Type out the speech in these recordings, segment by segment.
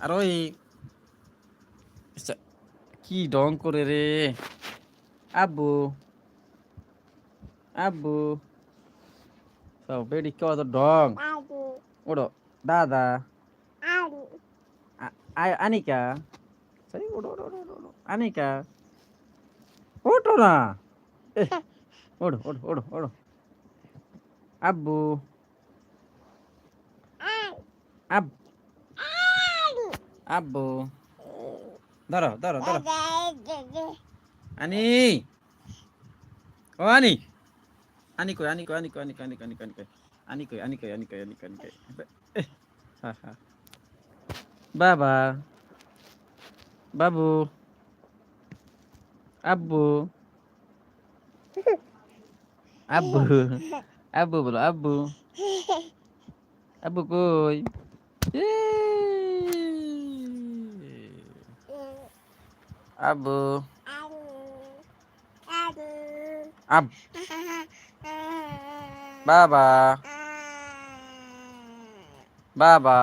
আর ওই সা- কি ডং করে রে? আব্বু। আব্বু। সব বেডি কত ডং? ওড়ো দাদা। আনিকা। সরি ওড়ো ওড়ো ওড়ো আনিকা। ওঠো না। ওড়ো ওড়ো ওড়ো ওড়ো। আব্বু। আব আব্বু ধরো ধরো ধরো আনি ও আনি আনি কই আনি কই আনি কই আনি কই আনি কই আনি কই আনি কই আনি কই আনি কই আনি কই আনি কই আনি কই এহ, হা হা বাবা বাবু আব্বু আব্বু আব্বু বলো আব্বু আব্বু কই এ, আব্বু আব। বাবা। বাবা।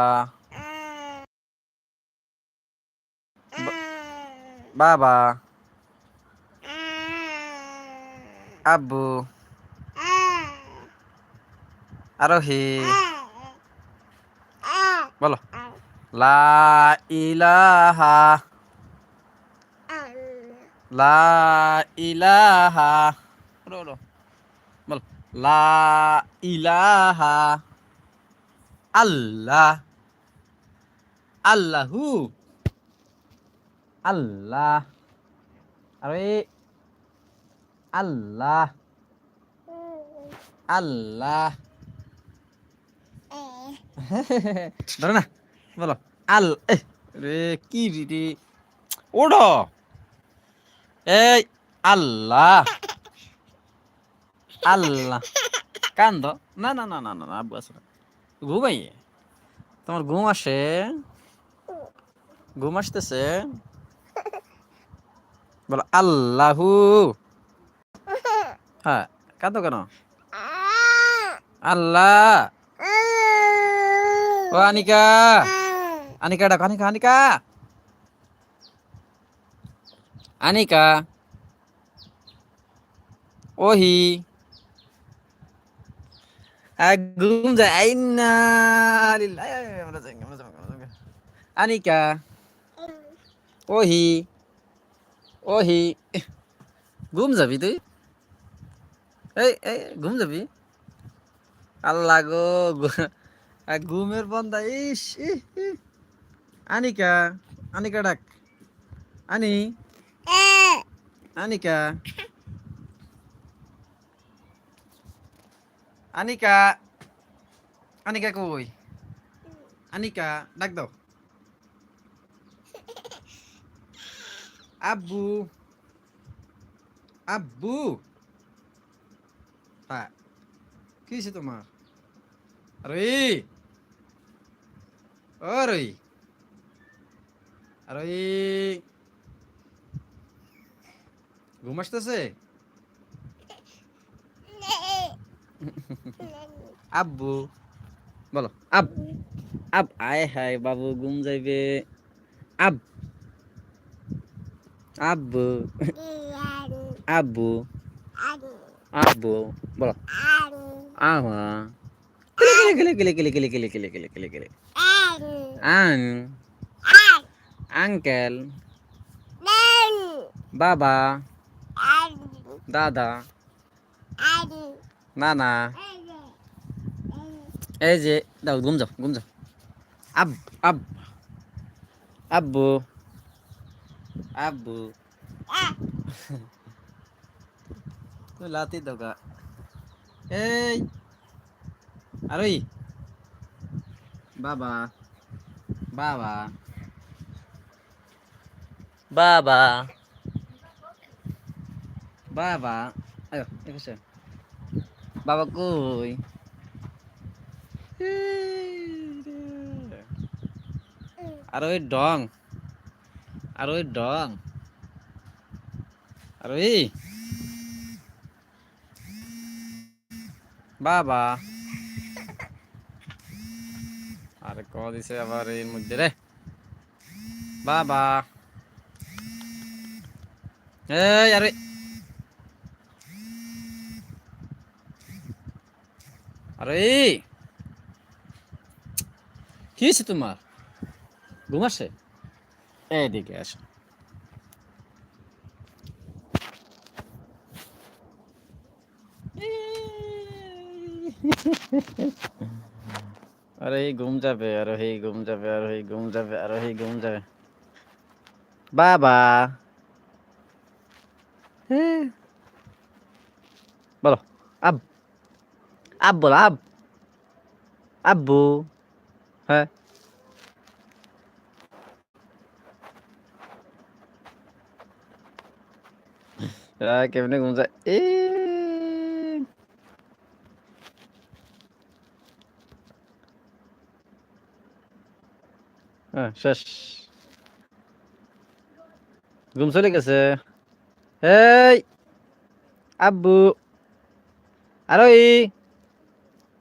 বাবা। আব্বু আরোহী। বলো। লা ইলাহা লা ইলাহা। ওড়ো, ওড়ো। বল। লা ইলাহা আল্লাহ। আল্লাহু। আল্লাহ। আরে আল্লাহ। আল্লাহ। ধরো না বলো। আল রে কি রে ওড়ো এই, আল্লাহ। আল্লাহ। কান্দ। না না না না না আব্বু না। ঘুমাই তোমার ঘুম আসে। ঘুম আসতেছে। বলো, আল্লাহু। হ্যাঁ কাঁদো কেন? আল্লাহ। ও আনিকা। আনিকা ডাকো, আনিকা আনিকা। আনিকা। ওহি। আ, ঘুম যায়। আইনা। আনিকা। ওহি। ওহি। ঘুম যাবি তুই? এই এই ঘুম যাবি? আল্লাহ গো ঘুমের বন্ধা ইস। আনিকা আনিকা ডাক। আনি। আনিকা। আনিকা। আনিকা কই? আনিকা, ডাক দাও। আব্বু। আব্বু। হ্যাঁ কি হয়েছে তোমার? আরে ও রই আরে ঘুম আসতেছে আব্বু বলো আব আব আয় হায় বাবু ঘুম যাইবে আব আব্বু আব্বু আব্বু বলো আমা গেলে গেলে গেলে গেলে গেলে গেলে গেলে গেলে গেলে আং আঙ্কেল বাবা দাদা নানা এই যে দাও ঘুম যাও ঘুম যাও আব আব আব্বু আব্বু তুই লাতি দোকা এই আরই বাবা বাবা বাবা বাবা আয়ো একুশে বাবা কই আর ওই ডং আর ওই ডং আর ওই বাবা আরে ক দিছে আবার এর মধ্যে রে বাবা এই আরে আরে কি হয়েছে তোমার? ঘুম আসে? এইদিকে আসো। আরে এই ঘুম যাবে আর এই ঘুম যাবে আর এই ঘুম যাবে আর এই ঘুম যাবে। বাবা। হ্যাঁ। বলো। আব আব বলো আব আব্বু হ্যাঁ আহ, কেমনে ঘুম যায় এ হ্যাঁ শেষ ঘুম চলে গেছে এই আব্বু আরও এই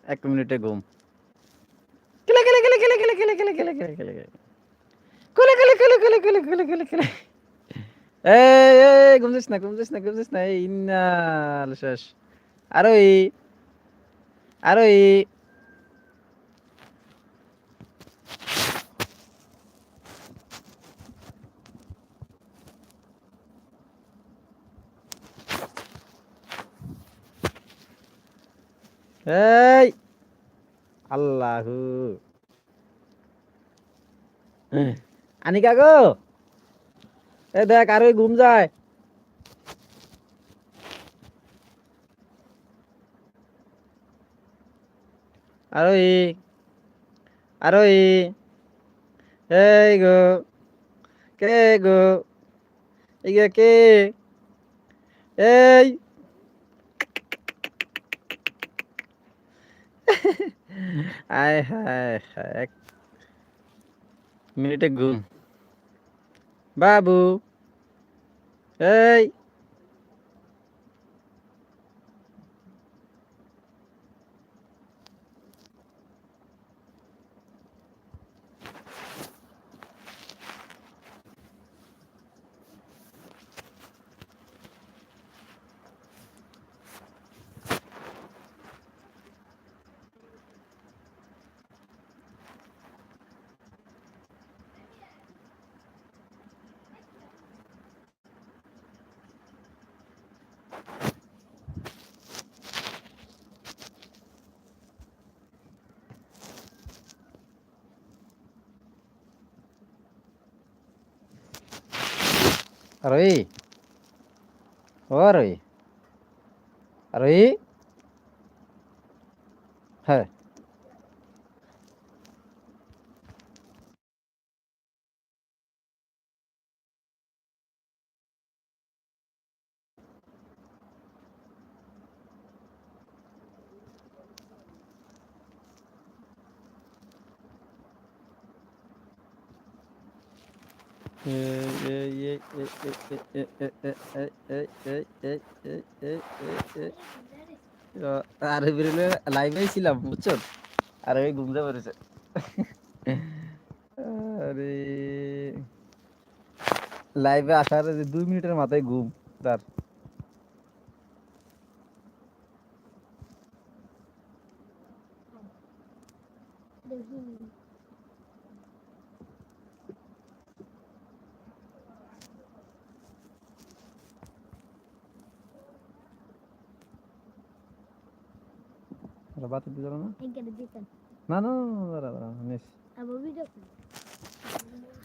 এক মিনিটে ঘুম কেলে কেলে কেলে কেলে কেলে কেলে কেলে কেলে কেলে কেলে কেলে কেলে কেলে কেলে কেলে কেলে কেলে কেলে এই এই ঘুম যাস না ঘুম যাস না ঘুম যাস না এই ইন্নাল শেষ আরও এই আরও এই এই আল্লাহু। আনিকা গো। এ দেখ আর ওই ঘুম যায়। আর ওই আর ওই। এই গো কে গো? এই কে? এই। আয় হায় হায়। এক মিনিটে ঘুম। বাবু। এই! রই ও রই রই হ্যাঁ লাইভে ছিলাম বুঝছ? ওই লাইভে আসার দুই মিনিটের মাথায় ঘুম তার ওরা বাতি দিল না। না না দাঁড়া দাঁড়া নিস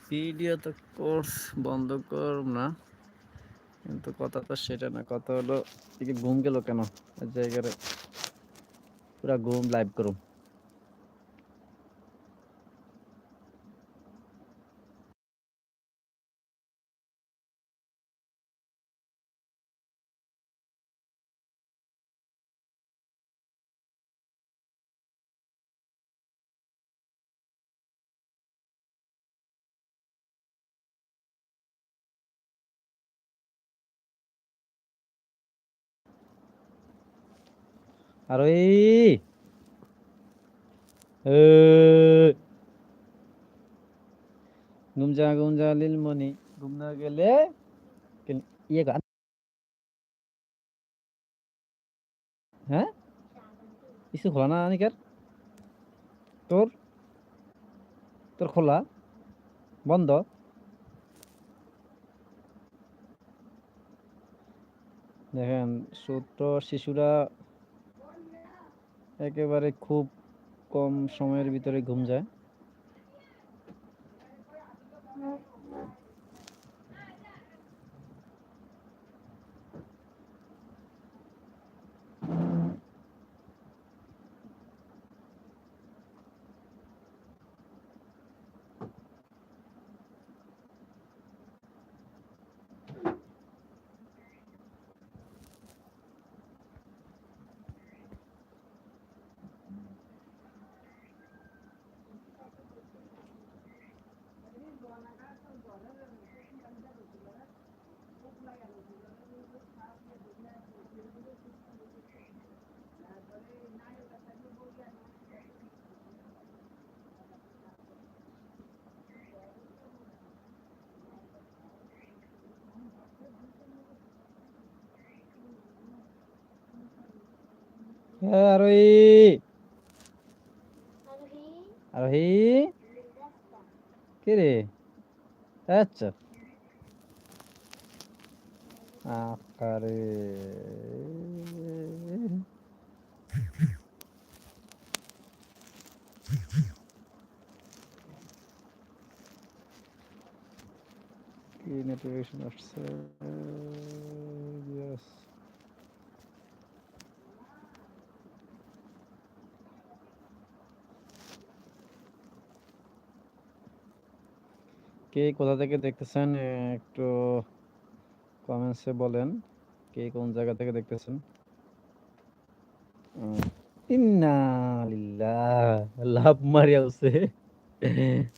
ভিডিও তো কোর্স বন্ধ করব না কিন্তু কথা তো সেটা না কথা হলো ঘুম গেল কেন? জায়গায় পুরা ঘুম লাইভ করুম। আর যা ঘুম লীলমণি ঘুম না গেলে ইয়ে গান। হ্যাঁ? কিছু খোলা না নিকার তোর? তোর খোলা? বন্ধ? দেখেন, ছোট্ট শিশুরা একেবারে খুব কম সময়ের ভিতরে ঘুম যায়। আরোহী। আরোহী? কে রে? আচ্ছা। আকারে। কি নোটিফিকেশন আসছে? কে কোথা থেকে দেখতেছেন একটু কমেন্টসে বলেন, কে কোন জায়গা থেকে দেখতেছেন? ইন্না লাভ মারি আছে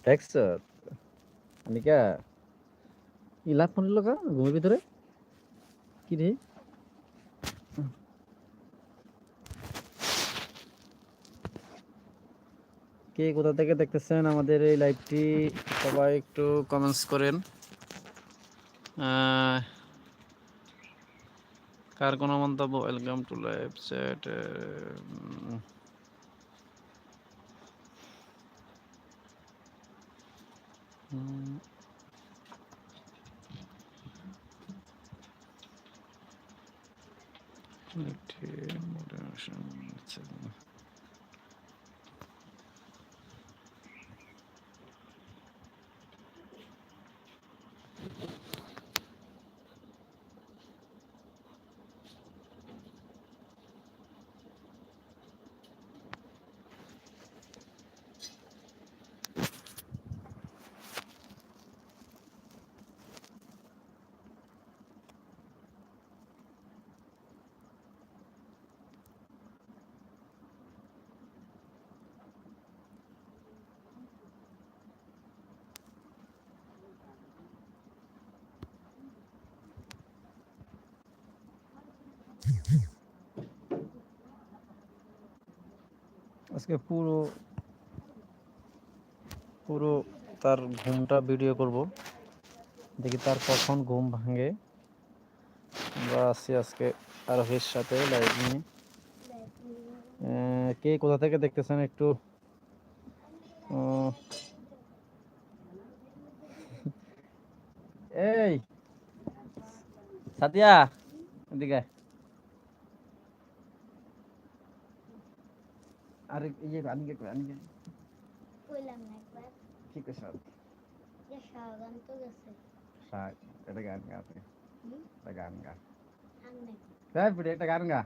দেখছ? আনিকা ই লাভ ফোন লগা ঘুমের ভিতরে? কি রে? কে কোথা থেকে দেখতেছেন আমাদের এই লাইভটি সবাই একটু কমেন্টস করেন। কার কোনো মন্তব্য? ওয়েলকাম টু লাইভ চ্যাট আজকে পুরো পুরো তার ঘুমটা ভিডিও করব। দেখি তার কখন ঘুম ভাঙে। আমরা আছি আজকে আরোহীর সাথে লাইভ নিয়ে। কে কোথা থেকে দেখতেছেন একটু? এই সাদিয়া এদিকে আয়। আরে ইয়ে আনিকে কই আনিকে কইলাম না একবার কি কইছ যে শাহগান তো গেছে শাক এটা গান গা আপনি হুম? এটা গান গা আর নাই তাই পিড়ে একটা গান গা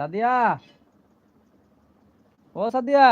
সাদিয়া? ও সাদিয়া?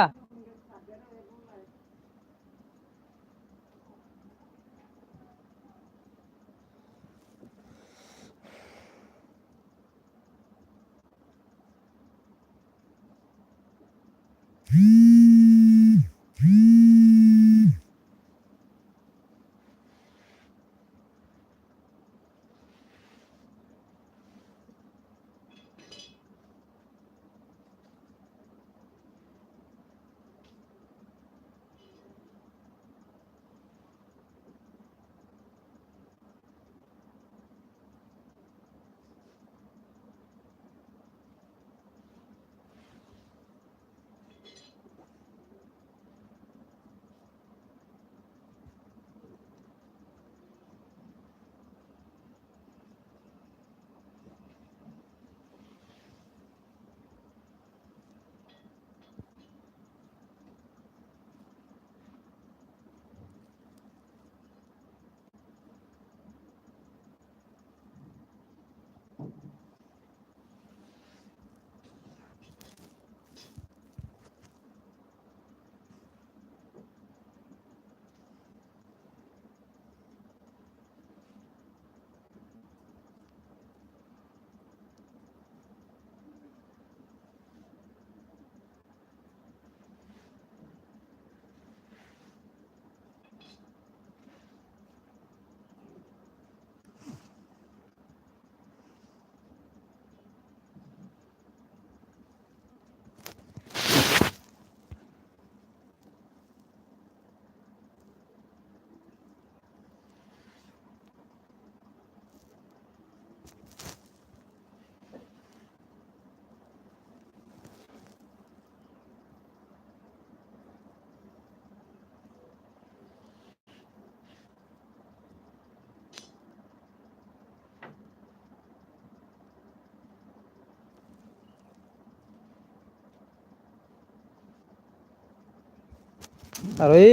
আর ওই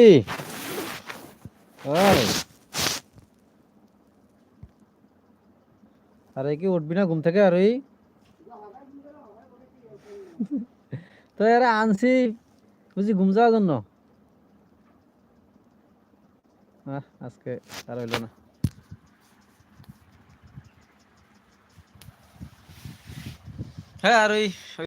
আরে কি উঠবি না ঘুম থেকে আর ওই? তো এরা আনছি, বুঝি ঘুম যাওয়ার জন্য? আজকে আর হইল না। হ্যাঁ আর ওই